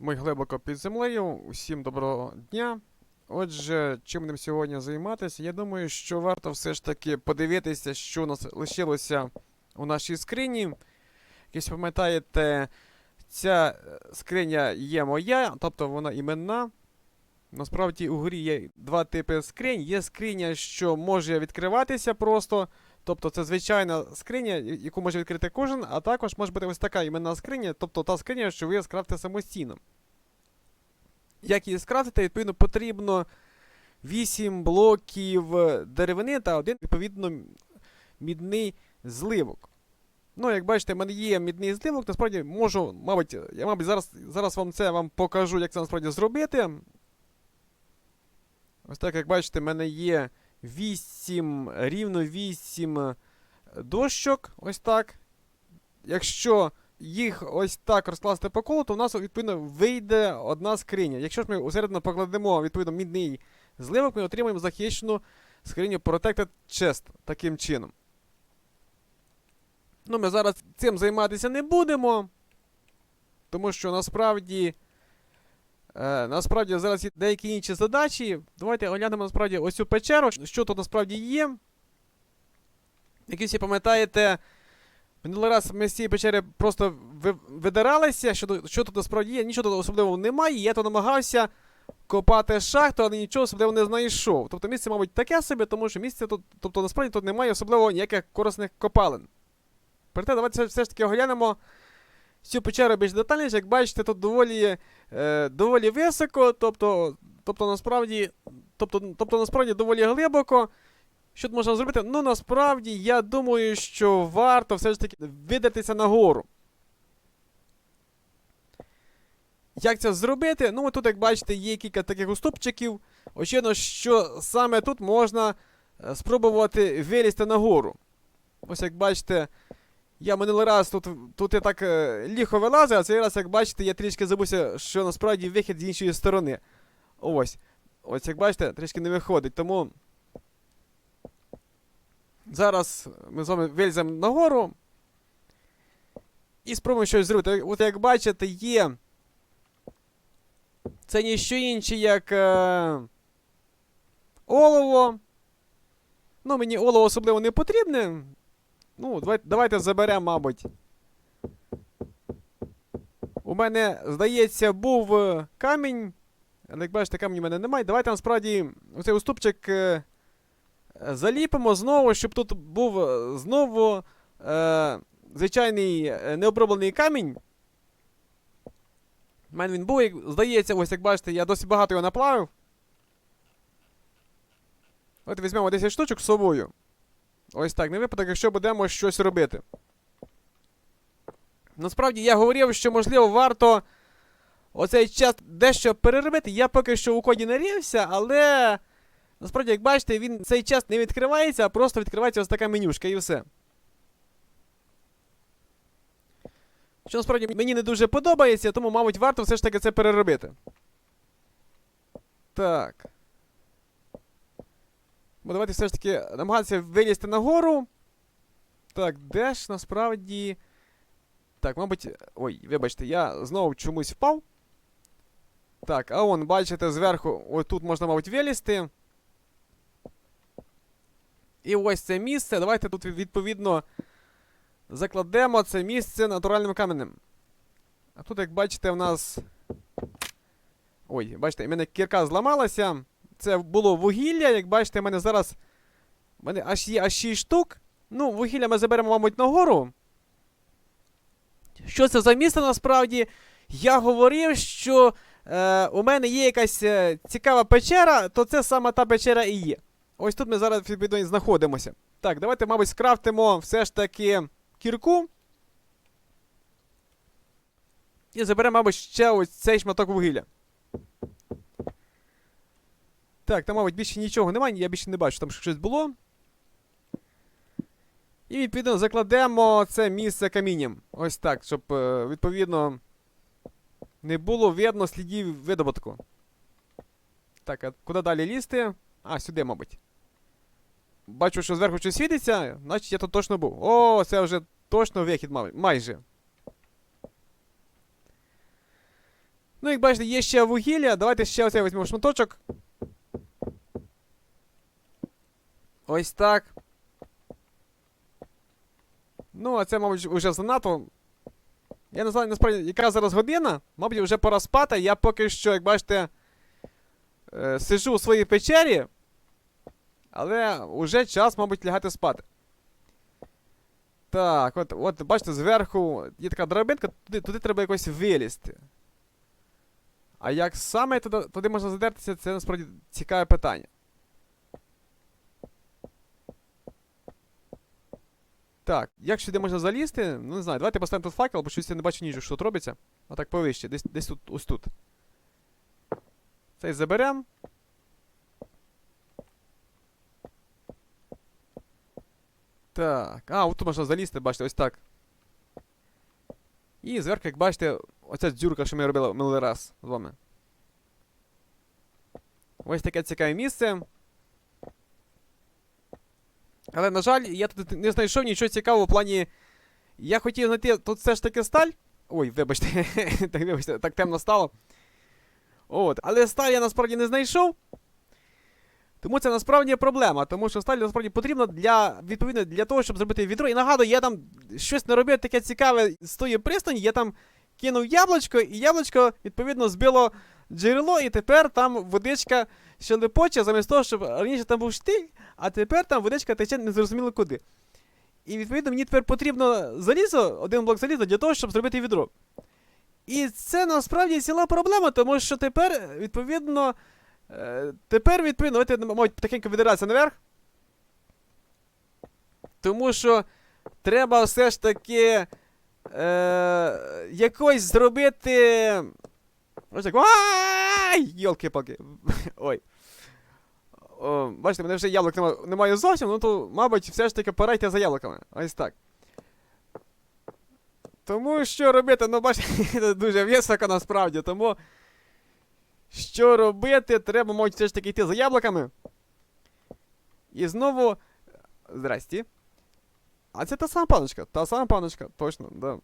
Ми глибоко під землею. Усім доброго дня. Отже, чим будемо сьогодні займатися? Я думаю, що варто все ж таки подивитися, що у нас лишилося у нашій скрині. Якщо пам'ятаєте, ця е, скриня є моя, тобто вона іменна. Насправді у грі є два типи скринь. Є скриня, що може відкриватися просто. Тобто це звичайна скриня, яку може відкрити кожен, а також може бути ось така іменна скриня, тобто та скриня, що ви скрафтите самостійно. Як її скрафтити, відповідно, потрібно 8 блоків деревини та один, відповідно, мідний зливок. Ну, як бачите, в мене є мідний зливок, насправді можу, мабуть, я, мабуть, зараз, зараз вам це вам покажу, як це насправді зробити. Ось так, як бачите, в мене є 8, рівно 8 дощок. Ось так. Якщо їх ось так розкласти по колу, то у нас відповідно вийде одна скриня. Якщо ж ми усередину покладемо відповідно мідний зливок, ми отримаємо захищену скриню Protected Chest таким чином. Ну, ми зараз цим займатися не будемо. Тому що насправді. Е, насправді зараз є деякі інші задачі. Давайте оглянемо насправді ось цю печеру, що тут насправді є. Як всі пам'ятаєте, минулий раз ми з цієї печери просто видиралися, що, що тут насправді є, нічого тут особливого немає. Я то намагався копати шахту, але нічого особливого не знайшов. Тобто місце, мабуть, таке собі, тому що місце тут, тобто насправді тут немає особливо ніяких корисних копалин. Проте, давайте все ж таки оглянемо цю печеру більш детальніше. Як бачите, тут доволі, е, доволі високо, тобто, тобто насправді, тобто, тобто насправді доволі глибоко. Що тут можна зробити? Ну, насправді, я думаю, що варто все ж таки видатися нагору. Як це зробити? Ну, тут, як бачите, є кілька таких уступчиків. Очевидно, що саме тут можна е, спробувати вилізти нагору. Ось як бачите, я минулий раз тут, тут я так е, ліхо вилазив, а цей раз, як бачите, я трішки забувся, що насправді вихід з іншої сторони. Ось. Ось як бачите, трішки не виходить. Тому зараз ми з вами виліземо нагору. І спробуємо щось зробити. От як бачите, є. Це ніщо інше, як. Е... Олово. Ну, мені олово особливо не потрібне. Ну, давайте, давайте заберемо, мабуть. У мене, здається, був е, камінь. Але як бачите, камінь у мене немає. Давайте насправді оцей уступчик е, заліпимо знову, щоб тут був е, знову е, звичайний е, необроблений камінь. У мене він був, як, здається, ось як бачите, я досить багато його наплавив. От візьмемо 10 штучок з собою. Ось так, на випадок, якщо будемо щось робити. Насправді я говорив, що можливо варто оцей час дещо переробити. Я поки що у коді не рівся, але насправді, як бачите, він цей час не відкривається, а просто відкривається ось така менюшка і все. Що насправді мені не дуже подобається, тому, мабуть, варто все ж таки це переробити. Так. Бо давайте все ж таки намагатися вилізти нагору. Так, де ж насправді. Так, мабуть. Ой, вибачте, я знову чомусь впав. Так, а он, бачите, зверху, ось тут можна, мабуть, вилізти. І ось це місце. Давайте тут відповідно закладемо це місце натуральним каменем. А тут, як бачите, в нас. Ой, бачите, в мене кірка зламалася. Це було вугілля, як бачите, в мене зараз. У мене аж є аж 6 штук. Ну, вугілля ми заберемо, мабуть, нагору. Що це за місце насправді? Я говорив, що е, у мене є якась е, цікава печера, то це саме та печера і є. Ось тут ми зараз відповідно знаходимося. Так, давайте, мабуть, скрафтимо все ж таки кірку. І заберемо, мабуть, ще ось цей шматок вугілля. Так, там, мабуть, більше нічого немає, я більше не бачу, там щось було. І відповідно закладемо це місце камінням. Ось так, щоб, е, відповідно, не було видно слідів видобутку. Так, а куди далі лізти? А, сюди, мабуть. Бачу, що зверху щось світиться, значить я тут точно був. О, це вже точно вихід майже. Ну, як бачите, є ще вугілля. Давайте ще оцей візьмемо шматочок. Ось так. Ну, а це, мабуть, вже занадто. Я не знаю, насправді, яка зараз година. Мабуть, вже пора спати. Я поки що, як бачите, е, сиджу у своїй печері. Але вже час, мабуть, лягати спати. Так, от, от бачите, зверху є така драбинка, туди, туди треба якось вилізти. А як саме туди, туди можна задертися, це насправді цікаве питання. Так, як сюди можна залізти? Ну не знаю, давайте поставимо тут факел, бо щось я не бачу нічого, що тут робиться. А повище, десь, десь тут, ось тут. Цей заберемо. Так. А, от тут можна залізти, бачите, ось так. І зверху, як бачите, оця дзюрка, що ми робили минулий раз з вами. Ось таке цікаве місце. Але, на жаль, я тут не знайшов нічого цікавого в плані. Я хотів знайти тут все ж таки сталь. Ой, вибачте, так вибачте, так темно стало. От. Але сталь я насправді не знайшов. Тому це насправді проблема, тому що сталь насправді потрібна для відповідно для того, щоб зробити відро. І нагадую, я там щось наробив таке цікаве з тої пристані, я там кинув яблучко, і яблучко, відповідно, збило джерело, і тепер там водичка ще липоче, замість того, щоб раніше там був штиль, а тепер там водичка тече незрозуміло куди. І відповідно мені тепер потрібно залізо, один блок заліза для того, щоб зробити відро. І це насправді ціла проблема, тому що тепер, відповідно. Е, тепер, відповідно, давайте, мабуть, потихеньку відиратися наверх. Тому що треба все ж таки е, якось зробити. Ось так. Йолки-палки. Ой. О, бачите, мене вже яблук нема, немає зовсім, ну то, мабуть, все ж таки пора йти за яблуками. Ось так. Тому що робити, ну бачите, дуже високо насправді, тому. Що робити? Треба, мабуть, все ж таки йти за яблуками. І знову. Здрасті. А це та сама паночка. Та сама паночка, точно, да.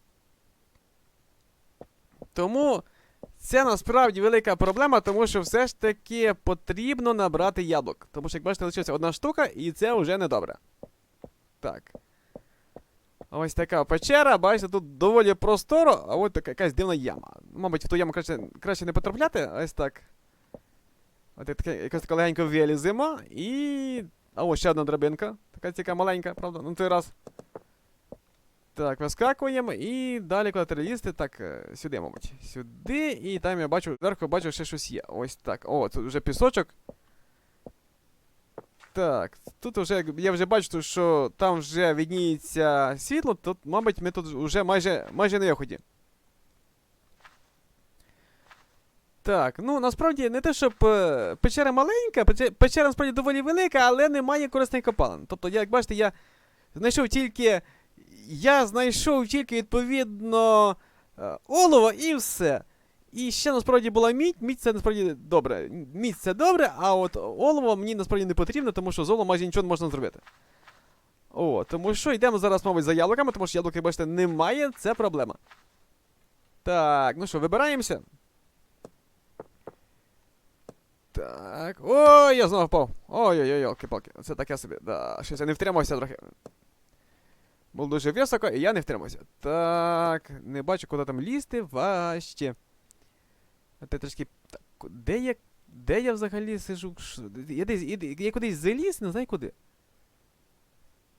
Тому це насправді велика проблема, тому що все ж таки потрібно набрати яблук. Тому що, як бачите, лишилася одна штука, і це вже не добре. Так. Ось така печера, бачите, тут доволі просторо, а от така якась дивна яма. Мабуть, в ту яму краще, краще не потрапляти, ось так. От таке, якось така легенько виліземо, і. А ось ще одна драбинка. Така цікава маленька, правда? Ну той раз. Так, вискакуємо і далі лізти. Так, е, сюди, мабуть. Сюди, і там я бачу, зверху бачу, ще щось є. Ось так. О, тут вже пісочок. Так, тут вже я вже бачу, що там вже відніється світло, тут, мабуть, ми тут вже майже майже на виході. Так, ну насправді не те, щоб е, печера маленька, пече- печера насправді доволі велика, але немає корисних копалин. Тобто, як бачите, я знайшов тільки. Я знайшов тільки відповідно е, олово і все. І ще насправді була мідь. Мідь це насправді добре. Мідь це добре, а от олово мені насправді не потрібно, тому що з оловом майже нічого не можна зробити. О, тому що йдемо зараз, мабуть, за яблуками, тому що яблуки, бачите, немає, це проблема. Так, ну що, вибираємося. Так. Ой, я знову впав. Ой-ой-ой, йолки-палки. Це таке собі. Да, щось я не втримався трохи. Було дуже високо, і я не втримався. Так, не бачу, куди там лізти важче. А ти трошки. Так, де я. Де я взагалі сижу? Я десь. Я, кудись заліз, не знаю куди.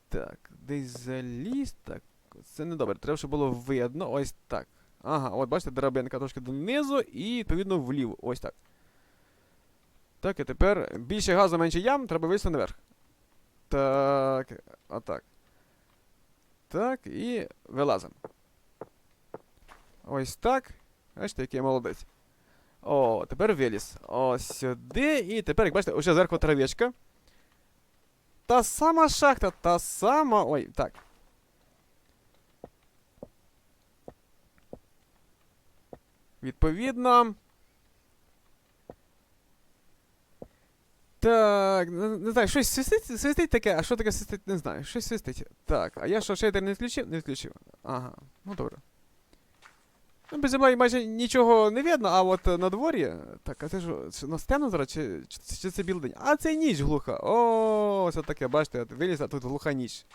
Так, десь заліз. Так. Це не добре. Треба, щоб було видно. Ось так. Ага, от бачите, драбинка трошки донизу і відповідно вліво. Ось так. Так, і тепер більше газу, менше ям, треба вийти наверх. Так. Отак. Так, і вилазимо. Ось так. Бачите, який молодець. О, тепер виліз. Ось сюди. І тепер, як бачите, уже зверху травичка. Та сама шахта, та сама. Ой, так. Відповідно. Так, не, знаю, щось свистить, свистить таке, а що таке свистить, не знаю. Щось свистить. Так, а я що шейдер не включив? Не включив. Ага, ну добре. Ну, без землі майже нічого не видно, а от на дворі. Так, а це ж це, ну, темно зараз, чи, чи, чи це білий день? А це ніч глуха. О, це таке, бачите, виліз, а тут глуха ніч.